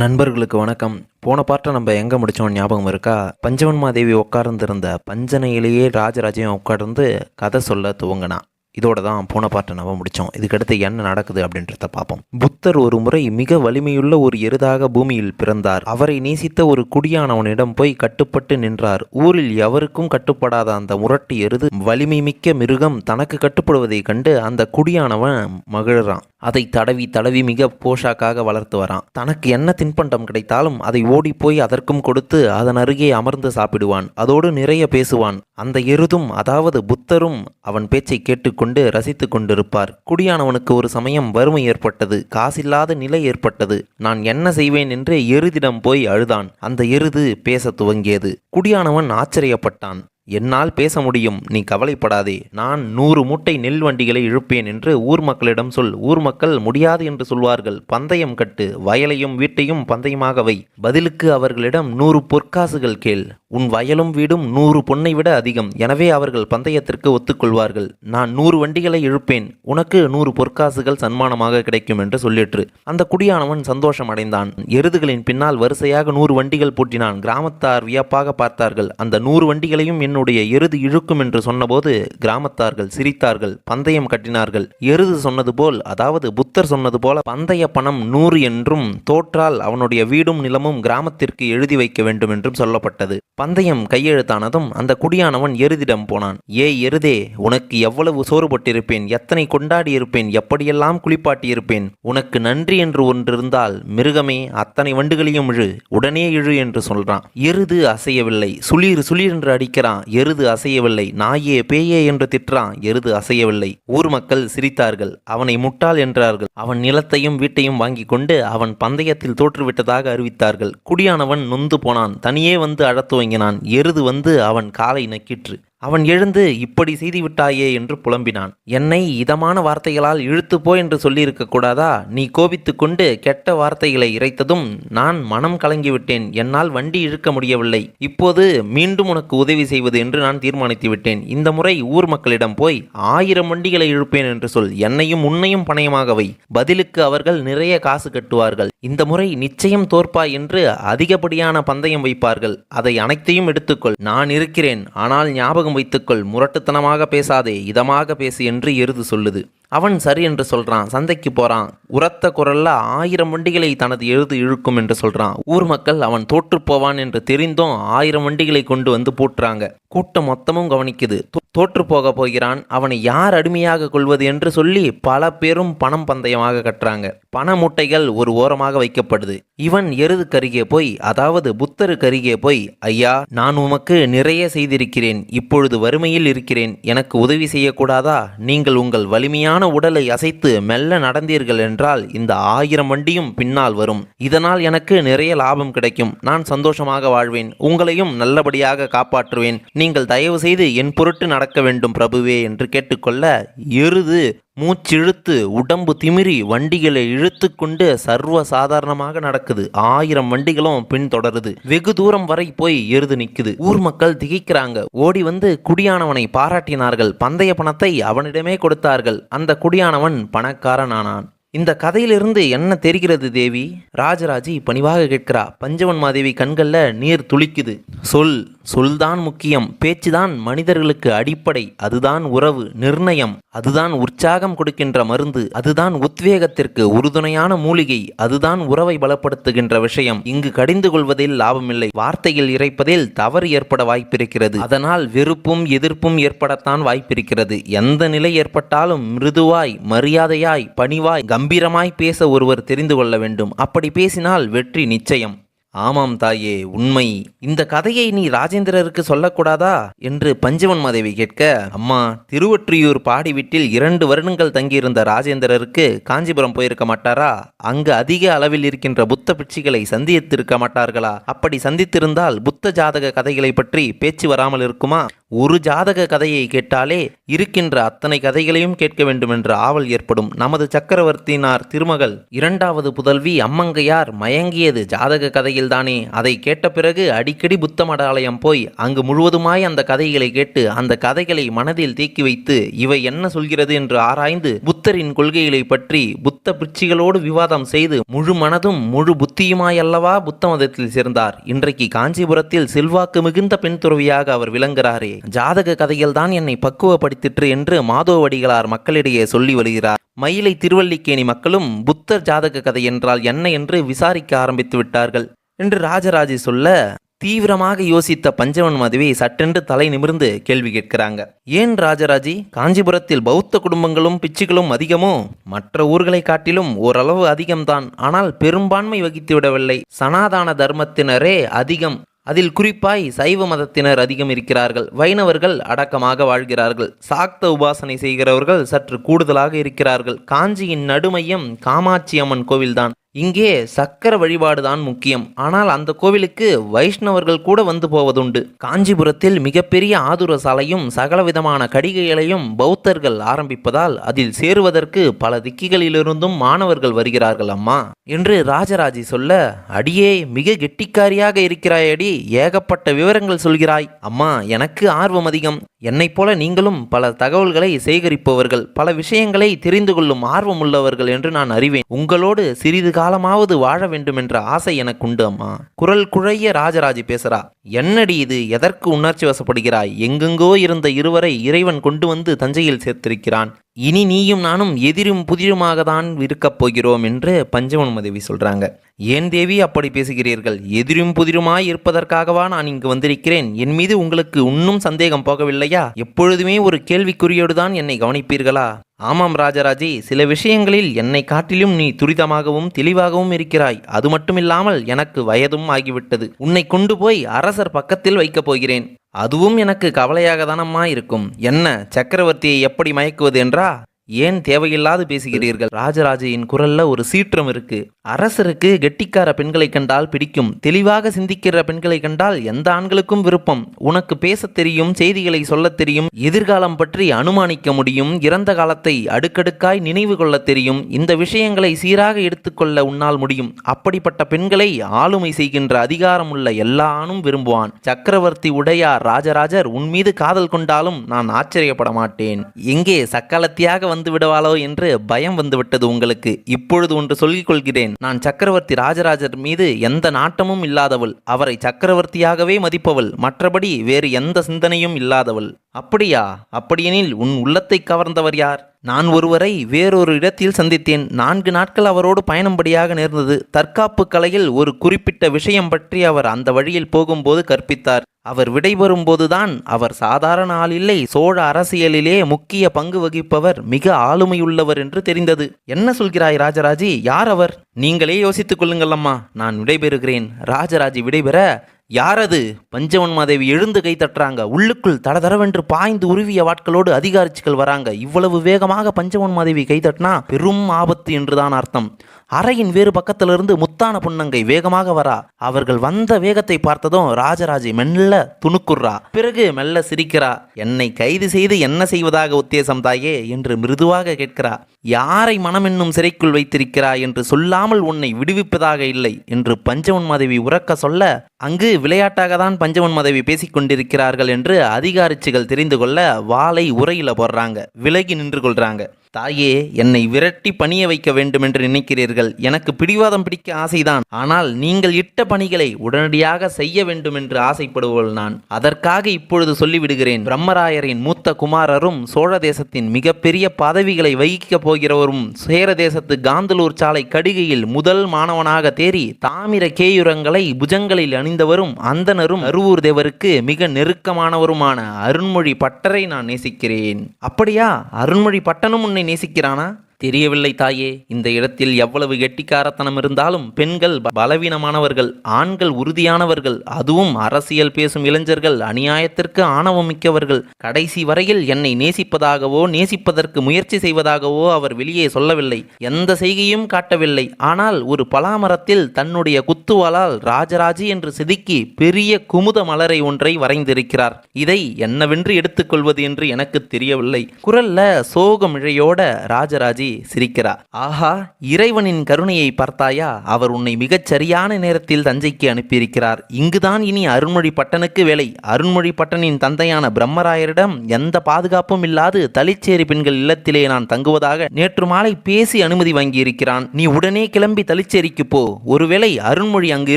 நண்பர்களுக்கு வணக்கம். போன பாட்டை நம்ம எங்கே முடித்தோம் ஞாபகம் இருக்கா? பஞ்சவன்மாதேவி உட்கார்ந்திருந்த பஞ்சனையிலேயே ராஜராஜையும் உட்கார்ந்து கதை சொல்ல துவங்கினா இதோட தான் போன பாட்டை நம்ம முடித்தோம் இதுக்கடுத்து என்ன நடக்குது அப்படின்றத பார்ப்போம். புத்தர் ஒரு முறை மிக வலிமையுள்ள ஒரு எருதாக பூமியில் பிறந்தார். அவரை நேசித்த ஒரு குடியானவனிடம் போய் கட்டுப்பட்டு நின்றார். ஊரில் எவருக்கும் கட்டுப்படாத அந்த முரட்டு எருது வலிமை மிக்க மிருகம் தனக்கு கட்டுப்படுவதைக் கண்டு அந்த குடியானவன் மகிழறான். அதை தடவி தடவி மிக போஷாக்காக வளர்த்து வரான் தனக்கு என்ன தின்பண்டம் கிடைத்தாலும் அதை ஓடிப்போய் அதற்கும் கொடுத்து அதன் அருகே அமர்ந்து சாப்பிடுவான். அதோடு நிறைய பேசுவான். அந்த எருதும் அதாவது புத்தரும் அவன் பேச்சை கேட்டுக்கொண்டு ரசித்து கொண்டிருப்பார். குடியானவனுக்கு ஒரு சமயம் வறுமை ஏற்பட்டது காசில்லாத நிலை ஏற்பட்டது. நான் என்ன செய்வேன்? என்று எருதிடம் போய் அழுதான். அந்த எருது பேசத் துவங்கியது. குடியானவன் ஆச்சரியப்பட்டான். என்னால் பேச முடியும் நீ கவலைப்படாதே. நான் நூறு மூட்டை நெல் வண்டிகளை இழுப்பேன் என்று ஊர் மக்களிடம் சொல். ஊர் மக்கள் முடியாது என்று சொல்வார்கள். பந்தயம் கட்டு. வயலையும் வீட்டையும் பந்தயமாக வை. பதிலுக்கு அவர்களிடம் நூறு பொற்காசுகள் கேள். உன் வயலும் வீடும் நூறு பொன்னை விட அதிகம். எனவே அவர்கள் பந்தயத்திற்கு ஒத்துக்கொள்வார்கள். நான் நூறு வண்டிகளை இழுப்பேன். உனக்கு நூறு பொற்காசுகள் சன்மானமாக கிடைக்கும் என்று சொல்லிற்று. அந்த குடியானவன் சந்தோஷம் அடைந்தான். எருதுகளின் பின்னால் வரிசையாக நூறு வண்டிகள் பூட்டினான் கிராமத்தார் வியப்பாக பார்த்தார்கள். அந்த நூறு வண்டிகளையும் என்னுடைய எருது இழுக்கும் என்று சொன்னபோது கிராமத்தார்கள் சிரித்தார்கள். பந்தயம் கட்டினார்கள். எருது சொன்னது போல் அதாவது புத்தர் சொன்னது போல பந்தய பணம் நூறு என்றும் தோற்றால் அவனுடைய வீடும் நிலமும் கிராமத்திற்கு எழுதி வைக்க வேண்டும் என்றும் சொல்லப்பட்டது. பந்தயம் கையெழுத்தானதும் அந்த குடியானவன் எருதிடம் போனான். ஏய் எருதே உனக்கு எவ்வளவு சோறுபட்டிருப்பேன்? எத்தனை கொண்டாடி இருப்பேன் எப்படியெல்லாம் குளிப்பாட்டி இருப்பேன் உனக்கு நன்றி என்று ஒன்று இருந்தால் மிருகமே அத்தனை வண்டுகளையும் இழு உடனே இழு என்று சொல்றான். எருது அசையவில்லை. சுளீர் சுளீர் என்று அடிக்கிறான். எருது அசையவில்லை. நாயே பேயே என்று திட்டுறான். எருது அசையவில்லை. ஊர் மக்கள் சிரித்தார்கள். அவனை முட்டாள் என்றார்கள். அவன் நிலத்தையும் வீட்டையும் வாங்கி கொண்டு அவன் பந்தயத்தில் தோற்றுவிட்டதாக அறிவித்தார்கள். குடியானவன் நொந்து போனான். தனியே வந்து அழத் துவங்கினான் எருது வந்து அவன் காலை நக்கிற்று. அவன் எழுந்து இப்படி செய்து விட்டாயே என்று புலம்பினான். என்னை இதமான வார்த்தைகளால் இழுத்து போ என்று சொல்லியிருக்க கூடாதா? நீ கோபித்து கொண்டு கெட்ட வார்த்தைகளை இறைத்ததும் நான் மனம் கலங்கிவிட்டேன். என்னால் வண்டி இழுக்க முடியவில்லை. இப்போது மீண்டும் உனக்கு உதவி செய்வது என்று நான் தீர்மானித்து விட்டேன். இந்த முறை ஊர் மக்களிடம் போய் ஆயிரம் வண்டிகளை இழுப்பேன் என்று சொல். என்னையும் உன்னையும் பணயமாக வை. பதிலுக்கு அவர்கள் நிறைய காசு கட்டுவார்கள். இந்த முறை நிச்சயம் தோற்பாய் என்று அதிகப்படியான பந்தயம் வைப்பார்கள். அதை அனைத்தையும் எடுத்துக்கொள் நான் இருக்கிறேன். ஆனால் ஞாபகம் வைத்துக்கொள் முரட்டுத்தனமாக பேசாதே இதமாக பேசு என்று எருது சொல்லுது. அவன் சரி என்று சொல்றான் சந்தைக்கு போறான். உரத்த குரல்ல ஆயிரம் வண்டிகளை தனது எழுது இழுக்கும் என்று சொல்றான். ஊர் மக்கள் அவன் தோற்று போவான் என்று தெரிந்தும் ஆயிரம் வண்டிகளை கொண்டு வந்து பூட்டுறாங்க. கூட்டம் மொத்தமும் கவனிக்குது. தோற்று போக போகிறான். அவனை யார் அடிமையாக கொள்வது என்று சொல்லி பல பேரும் பணம் பந்தயமாக கட்டுறாங்க. பண மூட்டைகள் ஒரு ஓரமாக வைக்கப்படுது. இவன் எருது கருகே போய் அதாவது புத்தரு கருகே போய் ஐயா நான் உமக்கு நிறைய செய்திருக்கிறேன். இப்பொழுது வறுமையில் இருக்கிறேன். எனக்கு உதவி செய்யக்கூடாதா? நீங்கள் உங்கள் வலிமையான உடலை அசைத்து மெல்ல நடந்தீர்கள் என்றால் இந்த ஆயிரம் வண்டியும் பின்னால் வரும். இதனால் எனக்கு நிறைய லாபம் கிடைக்கும். நான் சந்தோஷமாக வாழ்வேன். உங்களையும் நல்லபடியாக காப்பாற்றுவேன். நீங்கள் தயவு செய்து என் பொருட்டு நடக்க வேண்டும் பிரபுவே என்று கேட்டுக்கொள்ள எருது மூச்சிழுத்து உடம்பு திமிரி வண்டிகளை இழுத்து கொண்டு சர்வ சாதாரணமாக நடக்குது. ஆயிரம் வண்டிகளும் பின்தொடருது. வெகு தூரம் வரை போய் எருது நிக்குது. ஊர் மக்கள் திகைக்கிறாங்க. ஓடி வந்து குடியானவனை பாராட்டினார்கள். பந்தய பணத்தை அவனிடமே கொடுத்தார்கள். அந்த குடியானவன் பணக்காரனானான். இந்த கதையிலிருந்து என்ன தெரிகிறது தேவி? ராஜராஜி பணிவாக கேட்கிறா. பஞ்சவன் மாதேவி கண்களில் நீர் துளிக்குது. சொல். சொல்தான் முக்கியம். பேச்சுதான் மனிதர்களுக்கு அடிப்படை. அதுதான் உறவு நிர்ணயம். அதுதான் உற்சாகம் கொடுக்கின்ற மருந்து. அதுதான் உத்வேகத்திற்கு உறுதுணையான மூலிகை. அதுதான் உறவை பலப்படுத்துகின்ற விஷயம். இங்கு கடிந்து கொள்வதில் லாபமில்லை. வார்த்தையில் இறைப்பதில் தவறு ஏற்பட வாய்ப்பிருக்கிறது. அதனால் வெறுப்பும் எதிர்ப்பும் ஏற்படத்தான் வாய்ப்பிருக்கிறது. எந்த நிலை ஏற்பட்டாலும் மிருதுவாய் மரியாதையாய் பணிவாய் கம்பீரமாய் பேச ஒருவர் தெரிந்து கொள்ள வேண்டும். அப்படி பேசினால் வெற்றி நிச்சயம். ஆமாம் தாயே உண்மை. இந்த கதையை நீ ராஜேந்திரருக்கு சொல்லக்கூடாதா? என்று பஞ்சவன் மாதேவி கேட்க அம்மா திருவொற்றியூர் பாடி வீட்டில் இரண்டு வருடங்கள் தங்கியிருந்த ராஜேந்திரருக்கு காஞ்சிபுரம் போயிருக்க மாட்டாரா? அங்கு அதிக அளவில் இருக்கின்ற புத்த பிட்சிகளை சந்தித்திருக்க மாட்டார்களா? அப்படி சந்தித்திருந்தால் புத்த ஜாதக கதைகளை பற்றி பேச்சு வராமல் இருக்குமா? ஒரு ஜாதக கதையை கேட்டாலே இருக்கின்ற அத்தனை கதைகளையும் கேட்க வேண்டுமென்ற ஆவல் ஏற்படும். நமது சக்கரவர்த்தினார் திருமகள் இரண்டாவது புதல்வி அம்மங்கையார் மயங்கியது ஜாதக கதையில்தானே. அதை கேட்ட பிறகு அடிக்கடி புத்தமடாலயம் போய் அங்கு முழுவதுமாய் அந்த கதைகளை கேட்டு அந்த கதைகளை மனதில் தேக்கி வைத்து இவை என்ன சொல்கிறது என்று ஆராய்ந்து புத்தரின் கொள்கைகளை பற்றி புத்த பிட்சிகளோடு விவாதம் செய்து முழு மனதும் முழு புத்தியுமாயல்லவா புத்த மதத்தில் சேர்ந்தார். இன்றைக்கு காஞ்சிபுரத்தில் செல்வாக்கு மிகுந்த பெண் துறவியாக அவர் விளங்குகிறாரே. ஜாதக கதைகள் தான் என்னை பக்குவப்படுத்திற்று என்று மாதோவடிகளார் மக்களிடையே சொல்லி வருகிறார். மயிலை திருவல்லிக்கேணி மக்களும் புத்தர் ஜாதக கதை என்றால் என்ன என்று விசாரிக்க ஆரம்பித்து விட்டார்கள். என்று ராஜராஜி சொல்ல தீவிரமாக யோசித்த பஞ்சவன் மதுவை சட்டென்று தலை நிமிர்ந்து கேள்வி கேட்கிறாங்க. ஏன் ராஜராஜி? காஞ்சிபுரத்தில் பௌத்த குடும்பங்களும் பிச்சுகளும் அதிகமோ? மற்ற ஊர்களை காட்டிலும் ஓரளவு அதிகம்தான். ஆனால் பெரும்பான்மை வகித்து விடவில்லை. சனாதான தர்மத்தினரே அதிகம். அதில் குறிப்பாய் சைவ மதத்தினர் அதிகம் இருக்கிறார்கள். வைணவர்கள் அடக்கமாக வாழ்கிறார்கள். சாக்த உபாசனை செய்கிறவர்கள் சற்று கூடுதலாக இருக்கிறார்கள். காஞ்சியின் நடுமையம் காமாட்சி அம்மன் கோவில்தான். இங்கே சக்கர வழிபாடுதான் முக்கியம். ஆனால் அந்த கோவிலுக்கு வைஷ்ணவர்கள் கூட வந்து போவதுண்டு. காஞ்சிபுரத்தில் மிகப்பெரிய ஆதுர சாலையும் சகலவிதமான கடிகைகளையும் பௌத்தர்கள் ஆரம்பிப்பதால் அதில் சேருவதற்கு பல திக்கிகளிலிருந்தும் மாணவர்கள் வருகிறார்கள் அம்மா. என்று ராஜராஜி சொல்ல அடியே மிக கெட்டிக்காரியாக இருக்கிறாயடி. ஏகப்பட்ட விவரங்கள் சொல்கிறாய். அம்மா எனக்கு ஆர்வம் அதிகம். என்னைப் போல நீங்களும் பல தகவல்களை சேகரிப்பவர்கள். பல விஷயங்களை தெரிந்து கொள்ளும் ஆர்வம் உள்ளவர்கள் என்று நான் அறிவேன். உங்களோடு சிறிது காலமாவது வாழ வேண்டும் என்ற ஆசை எனக்கு உண்டு அம்மா. குரல் குழைய ராஜராஜி பேசுறா என்னடி இது? எதற்கு உணர்ச்சி வசப்படுகிறாய்? எங்கெங்கோ இருந்த இருவரை இறைவன் கொண்டு வந்து தஞ்சையில் சேர்த்திருக்கிறான். இனி நீயும் நானும் எதிரும் புதிருமாக தான் இருக்கப் போகிறோம் என்று பஞ்சவன் தேவி சொல்றாங்க. ஏன் தேவி அப்படி பேசுகிறீர்கள்? எதிரும் புதிருமாய் இருப்பதற்காகவா நான் இங்கு வந்திருக்கிறேன்? என் மீது உங்களுக்கு இன்னும் சந்தேகம் போகவில்லையா? எப்பொழுதுமே ஒரு கேள்விக்குறியோடு தான் என்னை கவனிப்பீர்களா? ஆமாம் ராஜராஜே சில விஷயங்களில் என்னை காட்டிலும் நீ துரிதமாகவும் தெளிவாகவும் இருக்கிறாய். அது மட்டுமில்லாமல் எனக்கு வயதும் ஆகிவிட்டது. உன்னை கொண்டு போய் அரசர் பக்கத்தில் வைக்கப் போகிறேன். அதுவும் எனக்கு கவலையாக தானம்மா இருக்கும். என்ன சக்கரவர்த்தியை எப்படி மயக்குவது என்றா? ஏன் தேவையில்லாது பேசுகிறீர்கள்? ராஜராஜையின் குரல்ல ஒரு சீற்றம் இருக்கு. அரசருக்கு கெட்டிக்கார பெண்களை கண்டால் பிடிக்கும். தெளிவாக சிந்திக்கிற பெண்களை கண்டால் எந்த ஆண்களுக்கும் விருப்பம். உனக்கு பேசத் தெரியும் செய்திகளை சொல்லத் தெரியும் எதிர்காலம் பற்றி அனுமானிக்க முடியும் இறந்த காலத்தை அடுக்கடுக்காய் நினைவு கொள்ளத் தெரியும். இந்த விஷயங்களை சீராக எடுத்துக்கொள்ள உன்னால் முடியும். அப்படிப்பட்ட பெண்களை ஆளுமை செய்கின்ற அதிகாரம் உள்ள எல்லா ஆணும் விரும்புவான். சக்கரவர்த்தி உடையார் ராஜராஜர் உன் மீது காதல் கொண்டாலும் நான் ஆச்சரியப்பட மாட்டேன் எங்கே சக்காலத்தியாக வந்து விடுவாளோ என்று பயம் வந்துவிட்டது உங்களுக்கு. இப்பொழுது ஒன்று சொல்லிக் கொள்கிறேன் நான் சக்கரவர்த்தி ராஜராஜர் மீது எந்த நாட்டமும் இல்லாதவள். அவரை சக்கரவர்த்தியாகவே மதிப்பவள். மற்றபடி வேறு எந்த சிந்தனையும் இல்லாதவள். அப்படியா? அப்படியெனில் உன் உள்ளத்தை கவர்ந்தவர் யார்? நான் ஒருவரை வேறொரு இடத்தில் சந்தித்தேன். நான்கு நாட்கள் அவரோடு பயணம்படியாக நேர்ந்தது. தற்காப்பு கலையில் ஒரு குறிப்பிட்ட விஷயம் பற்றி அவர் அந்த வழியில் போகும்போது கற்பித்தார். அவர் விடைபெறும்போதுதான் அவர் சாதாரண ஆள் இல்லை. சோழ அரசியலிலே முக்கிய பங்கு வகிப்பவர் மிக ஆளுமையுள்ளவர் என்று தெரிந்தது. என்ன சொல்கிறாய் ராஜராஜி? யார் அவர்? நீங்களே யோசித்துக் கொள்ளுங்கள் அம்மா. நான் விடைபெறுகிறேன். ராஜராஜி விடைபெற யாரது? பஞ்சவன் மாதேவி எழுந்து கை தட்டுறாங்க. உள்ளுக்குள் தடதடவென்று பாய்ந்து உருவிய வாட்களோடு அதிகாரிச்சிகள் வராங்க. இவ்வளவு வேகமாக பஞ்சவன்மாதேவி கை தட்டினா பெரும் ஆபத்து என்றுதான் அர்த்தம். அறையின் வேறு பக்கத்திலிருந்து முத்தான புன்னங்கை வேகமாக வரா. அவர்கள் வந்த வேகத்தை பார்த்ததும் ராஜராஜை மெல்ல துணுக்குறா. பிறகு மெல்ல சிரிக்கிறா. என்னை கைது செய்து என்ன செய்வதாக உத்தேசம் தாயே? என்று மிருதுவாக கேட்கிறா. யாரை மனமென்னும் சிறைக்குள் வைத்திருக்கிறாய் என்று சொல்லாமல் உன்னை விடுவிப்பதாக இல்லை என்று பஞ்சவன் மாதவி உறக்க சொல்ல அங்கு விளையாட்டாக தான் பஞ்சவன் மாதவி பேசிக் கொண்டிருக்கிறார்கள் என்று அதிகாரிச்சிகள் தெரிந்து கொள்ள வாளை உரையில போடுறாங்க. விலகி நின்று கொள்றாங்க. தாயே என்னை விரட்டி பணிய வைக்க வேண்டும் என்று நினைக்கிறீர்கள். எனக்கு பிடிவாதம் பிடிக்க ஆசைதான். ஆனால் நீங்கள் இட்ட பணிகளை உடனடியாக செய்ய வேண்டும் என்று ஆசைப்படுவோள் நான். அதற்காக இப்பொழுது சொல்லிவிடுகிறேன். பிரம்மராயரின் மூத்த குமாரரும் சோழ தேசத்தின் மிகப்பெரிய பதவிகளை வகிக்கப் போகிறவரும் சேர தேசத்து காந்தலூர் சாலை கடிகையில் முதல் மாணவனாக தேறி தாமிர கேயுரங்களை புஜங்களில் அணிந்தவரும் அந்தனரும் அருவூர் தேவருக்கு மிக நெருக்கமானவருமான அருண்மொழி பட்டரை நான் நேசிக்கிறேன். அப்படியா? அருண்மொழி பட்டனும் உன்னை நேசிக்கிறானா? தெரியவில்லை தாயே. இந்த இடத்தில் எவ்வளவு கெட்டிக்காரத்தனம் இருந்தாலும் பெண்கள் பலவீனமானவர்கள் ஆண்கள் உறுதியானவர்கள் அதுவும் அரசியல் பேசும் இளைஞர்கள் அநியாயத்திற்கு ஆணவம் மிக்கவர்கள். கடைசி வரையில் என்னை நேசிப்பதாகவோ நேசிப்பதற்கு முயற்சி செய்வதாகவோ அவர் வெளியே சொல்லவில்லை. எந்த செய்கையும் காட்டவில்லை. ஆனால் ஒரு பலாமரத்தில் தன்னுடைய குத்துவாளால் ராஜராஜி என்று செதுக்கி பெரிய குமுத மலரை ஒன்றை வரைந்திருக்கிறார். இதை என்னவென்று எடுத்துக்கொள்வது என்று எனக்கு தெரியவில்லை. குரல்ல சோகமிழையோட ராஜராஜி சிரிக்கிறா. ஆஹா இறைவனின் கருணையை பார்த்தாயா? அவர் உன்னை மிகச் சரியான நேரத்தில் தஞ்சைக்கு அனுப்பியிருக்கிறார். இங்குதான் இனி அருண்மொழி பட்டனுக்கு வேலை. அருண்மொழி பட்டனின் தந்தையான பிரம்மராயரிடம் எந்த பாதுகாப்பும் இல்லாது தலிச்சேரி பெண்கள் இல்லத்திலே நான் தங்குவதாக நேற்று மாலை பேசி அனுமதி வாங்கியிருக்கிறான். நீ உடனே கிளம்பி தலிச்சேரிக்கு போ. ஒருவேளை அருண்மொழி அங்கு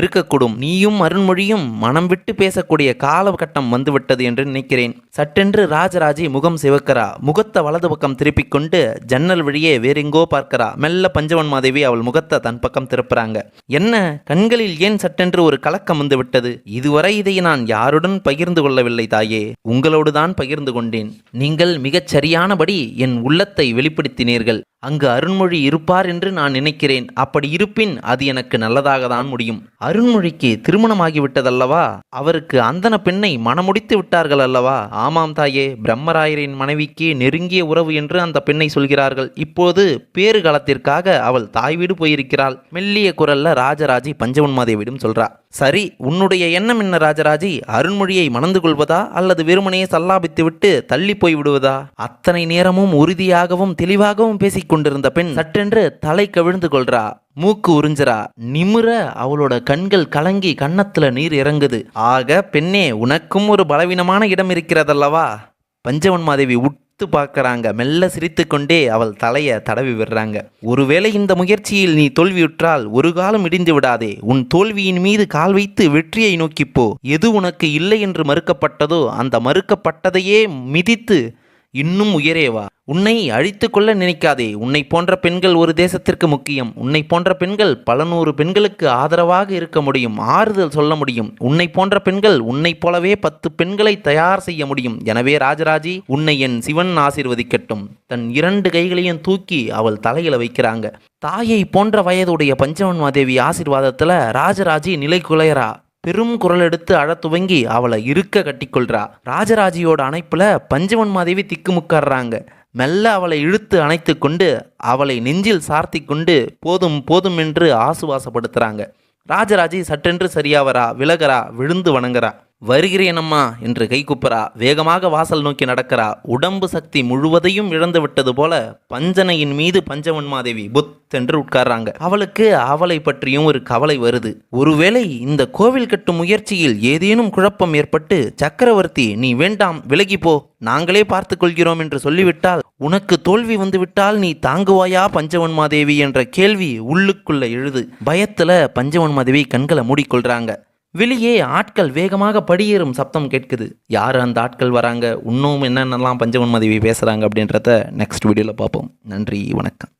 இருக்கக்கூடும். நீயும் அருண்மொழியும் மனம் விட்டு பேசக்கூடிய காலகட்டம் வந்துவிட்டது என்று நினைக்கிறேன். சட்டென்று ராஜராஜி முகம் சிவக்கரா முகத்தை வலது பக்கம் திருப்பிக் கொண்டு ஜன்னல் வழியே வேறெங்கோ பார்க்கிறா. மெல்ல பஞ்சவன் மாதேவி அவள் முகத்தை தன் பக்கம் திருப்புறாங்க. என்ன? கண்களில் ஏன் சட்டென்று ஒரு கலக்கம் வந்து விட்டது? இதுவரை இதை நான் யாருடன் பகிர்ந்து கொள்ளவில்லை தாயே. உங்களோடுதான் பகிர்ந்து கொண்டேன். நீங்கள் மிகச் சரியானபடி என் உள்ளத்தை வெளிப்படுத்தினீர்கள். அங்கு அருண்மொழி இருப்பார் என்று நான் நினைக்கிறேன். அப்படி இருப்பின் அது எனக்கு நல்லதாக தான் முடியும். அருண்மொழிக்கு திருமணமாகிவிட்டதல்லவா? அவருக்கு அந்தன பெண்ணை மணமுடித்து விட்டார்கள் அல்லவா? ஆமாம் தாயே பிரம்மராயரின் மனைவிக்கு நெருங்கிய உறவு என்று அந்த பெண்ணை சொல்கிறார்கள். இப்போது பேறு காலத்திற்காக அவள் தாய் வீடு போயிருக்கிறாள். மெல்லிய குரல்ல ராஜராஜி பஞ்சவன்மாதேவிடம் சொல்றா. சரி உன்னுடைய எண்ணம் என்ன ராஜராஜி? அருண்மொழியை மணந்து கொள்வதா அல்லது வெறுமனையே சல்லாபித்துவிட்டு தள்ளி போய் விடுவதா? அத்தனை நேரமும் உறுதியாகவும் தெளிவாகவும் பேசிக் கொண்டிருந்த பெண் சட்டென்று தலை கவிழ்ந்து கொள்றா. மூக்கு உறிஞ்சரா நிமிர அவளோட கண்கள் கலங்கி கன்னத்துல நீர் இறங்குது. ஆக பெண்ணே உனக்கும் ஒரு பலவீனமான இடம் இருக்கிறதல்லவா? பஞ்சவன் மாதேவி சிரித்து பார்க்கறாங்க. மெல்ல சிரித்துக்கொண்டே அவள் தலையை தடவி விடுறாங்க. ஒருவேளை இந்த முயற்சியில் நீ தோல்வியுற்றால் ஒரு காலம் இடிந்து விடாதே. உன் தோல்வியின் மீது கால் வைத்து வெற்றியை நோக்கிப்போ எது உனக்கு இல்லை என்று மறுக்கப்பட்டதோ அந்த மறுக்கப்பட்டதையே மிதித்து இன்னும் உயரேவா உன்னை அழித்து கொள்ள நினைக்காதே. உன்னை போன்ற பெண்கள் ஒரு தேசத்திற்கு முக்கியம். உன்னை போன்ற பெண்கள் பல நூறு பெண்களுக்கு ஆதரவாக இருக்க முடியும் ஆறுதல் சொல்ல முடியும். உன்னை போன்ற பெண்கள் உன்னைப் போலவே பத்து பெண்களை தயார் செய்ய முடியும். எனவே ராஜராஜி உன்னை என் சிவன் ஆசிர்வதிக்கட்டும். தன் இரண்டு கைகளையும் தூக்கி அவள் தலையில வைக்கிறாங்க. தாயை போன்ற வயதுடைய பஞ்சவன் மாதேவி ஆசீர்வாதத்துல ராஜராஜி நிலை குலையறா. பெரும் குரல் எடுத்து அழத் துவங்கி அவளை இருக்க கட்டிக்கொள்றா ராஜராஜியோட அணைப்புல பஞ்சவன் மாதேவி திக்குமுக்காடுறாங்க. மெல்ல அவளை இழுத்து அணைத்து கொண்டு அவளை நெஞ்சில் சார்த்தி கொண்டு போதும் போதும் என்று ஆசுவாசப்படுத்துகிறாங்க ராஜராஜி சட்டென்று சரியாவரா விலகரா விழுந்து வணங்குறா. வருகிறேனம்மா என்று கைகுப்பரா வேகமாக வாசல் நோக்கி நடக்கிறா. உடம்பு சக்தி முழுவதையும் இழந்து விட்டது போல பஞ்சனையின் மீது பஞ்சவன்மாதேவி புத் என்று உட்கார்றாங்க. அவளுக்கு அவளை பற்றியும் ஒரு கவலை வருது. ஒருவேளை இந்த கோவில் கட்டும் முயற்சியில் ஏதேனும் குழப்பம் ஏற்பட்டு சக்கரவர்த்தி நீ வேண்டாம் விலகி போ. நாங்களே பார்த்து கொள்கிறோம் என்று சொல்லிவிட்டால் உனக்கு தோல்வி வந்துவிட்டால் நீ தாங்குவாயா பஞ்சவன்மாதேவி என்ற கேள்வி உள்ளுக்குள்ள எழுது. பயத்துல பஞ்சவன்மாதேவி கண்களை மூடிக்கொள்றாங்க. வெளியே ஆட்கள் வேகமாக படியேறும் சப்தம் கேட்குது. யார் அந்த ஆட்கள் வராங்க? இன்னும் என்னென்னலாம் பஞ்சவன்மதேவி பேசுகிறாங்க அப்படின்றத நெக்ஸ்ட் வீடியோவில் பார்ப்போம். நன்றி வணக்கம்.